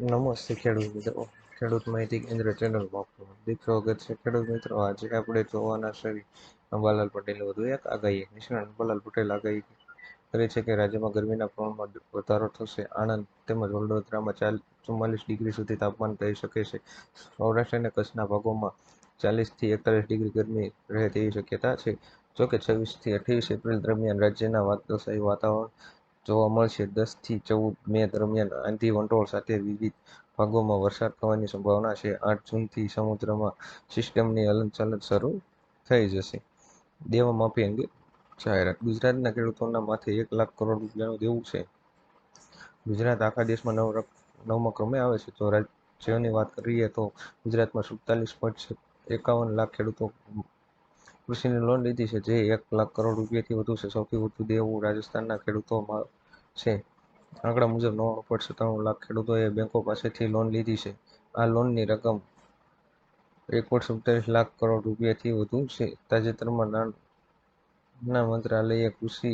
નમસ્તે ખેડૂત મિત્રો. ખેડૂત માહિતી કેન્દ્ર ચેનલમાં આપનું હાર્દિક સ્વાગત છે. ખેડૂત મિત્રો, આજે આપણે જોવાના છે અંબાલાલ પટેલ વધુ એક આગાહી. નિષ્ણાત અંબાલાલ પટેલ આગાહી કરે છે કે રાજ્યમાં ગરમીના પ્રમાણમાં વધારો થશે. આણંદ તેમજ વડોદરામાં ચાલ ચુમ્માલીસ ડિગ્રી સુધી તાપમાન થઈ શકે છે. સૌરાષ્ટ્ર અને કચ્છના ભાગોમાં ચાલીસથી એકતાલીસ ડિગ્રી ગરમી રહે તેવી શક્યતા છે. જોકે છવ્વીસથી અઠ્યાવીસ એપ્રિલ દરમિયાન રાજ્યના વાતાવરણ જોવા મળશે. દસથી ચૌદ મે દરમિયાન આંધી વંટોળ સાથે વિવિધ ભાગોમાં વરસાદ થવાની સંભાવના છે. આઠ જૂનથી સમુદ્રમાં સિસ્ટમની હલનચલન શરૂ થઈ જશે. દેવા માફી અંગે જાહેરાત. ગુજરાતના ખેડૂતોના માથે એક લાખ કરોડ રૂપિયાનું દેવું છે. ગુજરાત આખા દેશમાં નવ નવમા ક્રમે આવે છે. તો રાજ્યોની વાત કરીએ તો ગુજરાતમાં સુડતાલીસ પોઈન્ટ એકાવન લાખ ખેડૂતો કૃષિની લોન લીધી છે, જે એક લાખ કરોડ રૂપિયાથી વધુ છે. સૌથી વધુ દેવું રાજસ્થાનના ખેડૂતોમાં છે. આંકડા મુજબ નવ્વાણું પોઈન્ટ સત્તાણું લાખ ખેડૂતોએ બેંકો પાસેથી લોન લીધી છે. આ લોનની રકમ એક પોઈન્ટ સત્તાવીસ લાખ કરોડ રૂપિયાથી વધુ છે. તાજેતરમાં નાણા મંત્રાલયે કૃષિ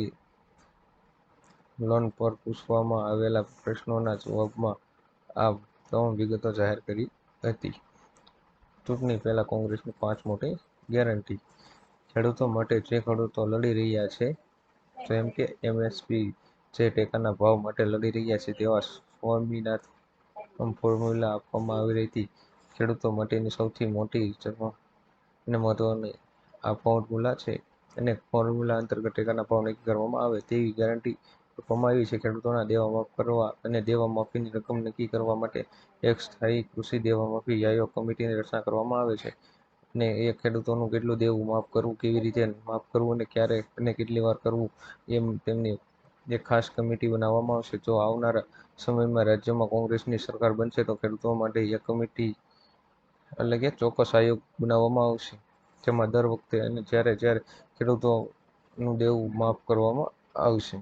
લોન પર પૂછવામાં આવેલા પ્રશ્નોના જવાબમાં આ તમામ વિગતો જાહેર કરી હતી. ચૂંટણી પહેલાં કોંગ્રેસની પાંચ મોટી ગેરંટી ખેડૂતો માટે જે ખેડૂતો લડી રહ્યા છે જેમ કે એમએસપી જે ટેકાના ભાવ માટે લડી રહ્યા છે, તેવા સ્વામિનાથન ફોર્મ્યુલા આપવામાં આવી રહી હતી. ખેડૂતો માટેની સૌથી મોટી અને મહત્વની આ ફોર્મ્યુલા છે અને ફોર્મ્યુલા અંતર્ગત ટેકાના ભાવ નક્કી કરવામાં આવે તેવી ગેરંટી આપવામાં આવી છે. ખેડૂતોના દેવા માફ કરવા અને દેવા માફીની રકમ નક્કી કરવા માટે એક સ્થાયી કૃષિ દેવા માફી આયોગ કમિટીની રચના કરવામાં આવે છે. અને એ ખેડૂતોનું કેટલું દેવું માફ કરવું, કેવી રીતે માફ કરવું અને ક્યારે અને કેટલી વાર કરવું, એમ તેમની એક ખાસ કમિટી બનાવવામાં આવશે. જો આવનારા સમયમાં રાજ્યમાં કોંગ્રેસની સરકાર બનશે તો ખેડૂતો માટે એક કમિટી એટલે કે ચોક્કસ આયોગ બનાવવામાં આવશે. જેમાં દર વખતે અને જ્યારે જ્યારે ખેડૂતોનું દેવું માફ કરવામાં આવશે.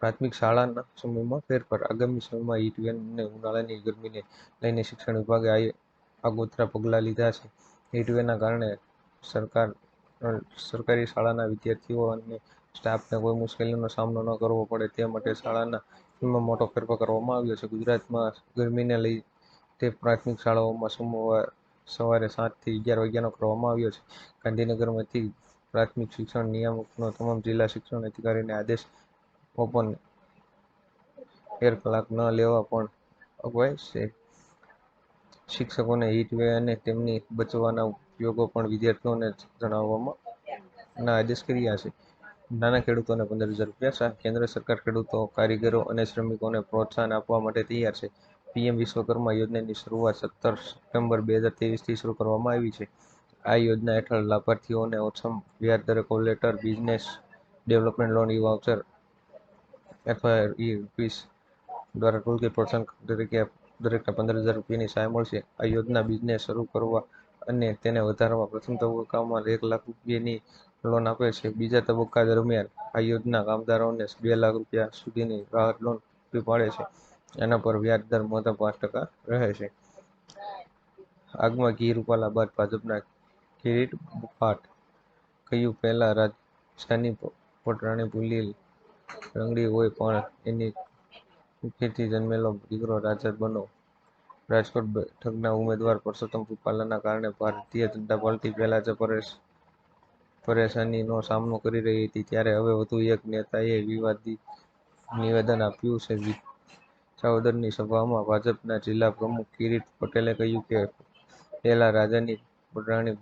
પ્રાથમિક શાળાના સમયમાં ફેરફાર. આગામી સમયમાં હીટ વેન અને ઉનાળાની ગરમીને લઈને શિક્ષણ વિભાગે આગોતરા પગલાં લીધા છે. હીટ વેવના કારણે સરકાર સરકારી શાળાના વિદ્યાર્થીઓ અને સ્ટાફને કોઈ મુશ્કેલીનો સામનો ન કરવો પડે, તે માટે શાળાના ફીમાં મોટો ફેરફાર કરવામાં આવ્યો છે. ગુજરાતમાં ગરમીને લઈ તે પ્રાથમિક શાળાઓમાં સોમવાર સવારે સાતથી અગિયાર વાગ્યાનો કરવામાં આવ્યો છે. ગાંધીનગરમાંથી પ્રાથમિક શિક્ષણ નિયામકનો તમામ જિલ્લા શિક્ષણ અધિકારીને આદેશ ઓપન એર કલાક ન લેવા પણ અગવાઈ છે. શિક્ષકોને હીટ વેવ અને તેમની બચવાના ઉપયોગો પણ વિદ્યાર્થીઓને જણાવવામાં ના આદેશ કર્યા છે. નાના ખેડૂતોને પંદર હજાર રૂપિયા કેન્દ્ર સરકાર ખેડૂતો, કારીગરો અને શ્રમિકોને પ્રોત્સાહન આપવા માટે તૈયાર છે. પીએમ વિશ્વકર્મા યોજનાની શરૂઆત સત્તર સપ્ટેમ્બર બે હજાર ત્રેવીસથી શરૂ કરવામાં આવી છે. આ યોજના હેઠળ લાભાર્થીઓને ઓછમ વ્યાજ દરે collateral business development loan, e voucher અથવા ઈ રૂપીસ દ્વારા ટૂલકીટ પ્રોત્સાહન તરીકે દરેકને પંદર હજાર રૂપિયાની સહાય મળશે. આ યોજના બિઝનેસ શરૂ કરવા અને તેને વધારવા પ્રથમ તબક્કામાં એક લાખ રૂપિયાની લોન આપે છે. બીજા તબક્કા દરમિયાન આ યોજના કામદારોને બે લાખ રૂપિયા સુધીની રાહત લોન પૂરી પાડે છે. એના પર વ્યાજ દર મોટા પાંચ ટકા રહે છે. આગમાં ઘી રૂપાલા બાદ ભાજપના કિરીટ પાઠ કહ્યું, પહેલા રાજસ્થાની પટરાણી ભૂલી રંગડી હોય પણ એની કુખેથી જન્મેલો દીકરો રાજા બનો. રાજકોટ બેઠકના ઉમેદવાર પરસોત્તમ રૂપાલાના કારણે ભારતીય જનતા પાર્ટી પહેલા જ પરેશ, પરેશાનીનો સામનો કરી રહી હતી. ત્યારે હવે વધુ એક નેતાએ વિવાદિત નિવેદન આપ્યું છે. વિસાવદરની સભામાં ભાજપના જિલ્લા પ્રમુખ કિરીટ પટેલે કહ્યું કે, પહેલા રાજાની પટરાણી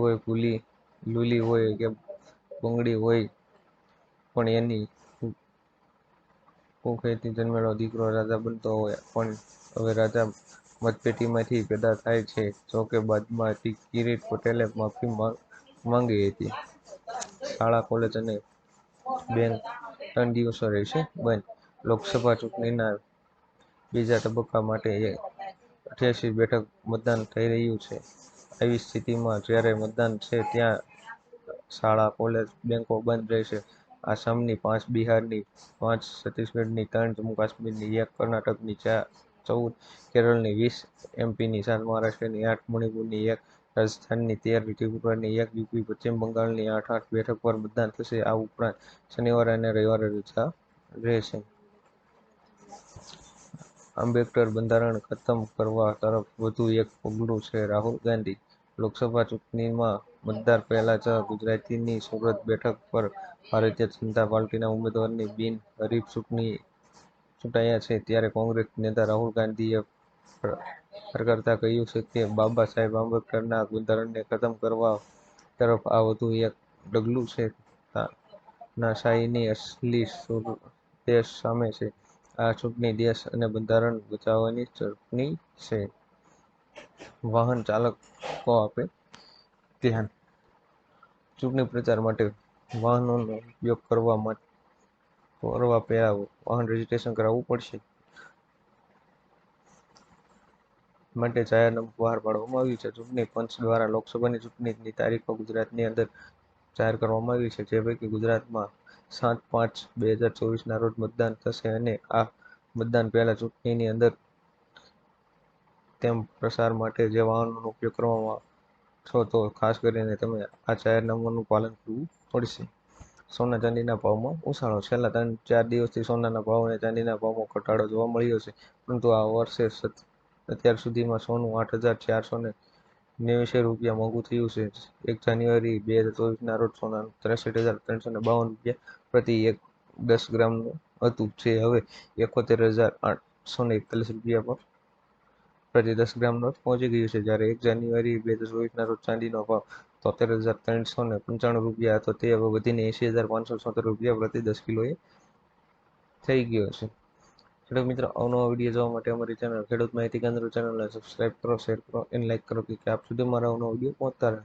હોય, ભૂલી, લૂલી હોય કે બંગડી હોય, પણ એની કુખેથી જન્મેલો દીકરો રાજા બનતો હોય, પણ હવે રાજા મતપેટીમાંથી પેદા થાય છે, જોકે બાદમાં કિરીટ પટેલે માફી માંગી હતી. શાળા, કોલેજ અને બેંક ત્રણ દિવસો રહેશે. બંધ. લોકસભા ચૂંટણીના બીજા તબક્કા માટે અઠ્યાસી બેઠક મતદાન થઈ રહ્યું છે. આવી સ્થિતિમાં જ્યારે મતદાન છે, ત્યાં શાળા, કોલેજ, બેંકો બંધ રહેશે. આસામની પાંચ, બિહારની પાંચ, છત્તીસગઢની ત્રણ, જમ્મુ કાશ્મીરની એક, કર્ણાટકની ચાર, ચૌદ, કેરળની વીસ, એમપીની સાત, મહારાષ્ટ્રની આઠ, મણિપુરની એક, રાજસ્થાનની તેર ત્રિપુરાની એક, યુપી, પશ્ચિમ બંગાળની આઠ આઠ બેઠક પર મતદાન થશે. આ ઉપરાંત શનિવારે અને રવિવારે રજા રહેશે. આંબેડકર બંધારણ ખતમ કરવા તરફ વધુ એક પગલું છે રાહુલ ગાંધી. લોકસભા ચૂંટણીમાં મતદાર પહેલા જ ગુજરાતની સુરત બેઠક પર ભારતીય જનતા પાર્ટીના ઉમેદવારની બિનહરીફ ચૂંટણી ચૂંટાયા છે. ત્યારે કોંગ્રેસ નેતા રાહુલ ગાંધીએ કરતા કહ્યું છે કે, બાબા સાહેબ આંબેડકરના બંધારણને ખતમ કરવા તરફ આ વધુ એક ડગલું છે. નાશાહીની અસલી દેશ સામે છે. આ ચૂંટણી દેશ અને બંધારણ બચાવવાની ચૂંટણી છે. વાહન ચાલકો આપે. ધ્યાન. ચૂંટણી પ્રચાર માટે વાહનોનો ઉપયોગ કરવા કરવા પહેલા વાહન રજીસ્ટ્રેશન કરાવવું પડશે. માટે જાહેરનામું બહાર પાડવામાં આવ્યું છે. ચૂંટણી પંચ દ્વારા લોકસભાની ચૂંટણીની તારીખો ગુજરાતની અંદર જાહેર કરવામાં આવી છે. જે પૈકી ગુજરાતમાં સાત પાંચ બે હજાર ચોવીસના રોજ મતદાન થશે અને આ મતદાન પહેલા ચૂંટણીની અંદર તેમ પ્રસાર માટે જે વાહનોનો ઉપયોગ કરવામાં છો તો ખાસ કરીને તમે આ જાહેરનામાનું પાલન કરવું પડશે. સોના ચાંદીના ભાવમાં ઉછાળો. છેલ્લા ત્રણ ચાર દિવસથી સોનાના ભાવ અને ચાંદીના ભાવમાં ઘટાડો જોવા મળ્યો છે. પરંતુ આ વર્ષે અત્યાર સુધીમાં સોનું આઠ હજાર ચારસો ને નેવ્યાસી રૂપિયા મોંઘું થયું છે. એક જાન્યુઆરી બે હજાર ચોવીસના રોજ સોનાનું ત્રેસઠ હજાર ત્રણસો ને બાવન રૂપિયા પ્રતિ એક દસ ગ્રામનું હતું. જે હવે એકોતેર હજાર આઠસો ને એકતાલીસ રૂપિયા પર પ્રતિ દસ ગ્રામનો પહોંચી ગયું છે. જ્યારે એક જાન્યુઆરી બે હજાર ચોવીસના રોજ ચાંદીનો ભાવ તોતેર હજાર ત્રણસો ને પંચાણું રૂપિયા હતો. તે હવે વધીને એંસી હજાર પાંચસો છોતેર રૂપિયા પ્રતિ દસ કિલોએ થઈ ગયો છે. ખેડૂત મિત્રો, અવનવા વીડિયો જોવા માટે અમારી ચેનલ ખેડૂત માહિતી કેન્દ્ર ચેનલને સબસ્ક્રાઇબ કરો શેર કરો અને લાઇક કરો, કે આપ સુધી મારા અવનવા વીડિયો પહોંચતા રહે.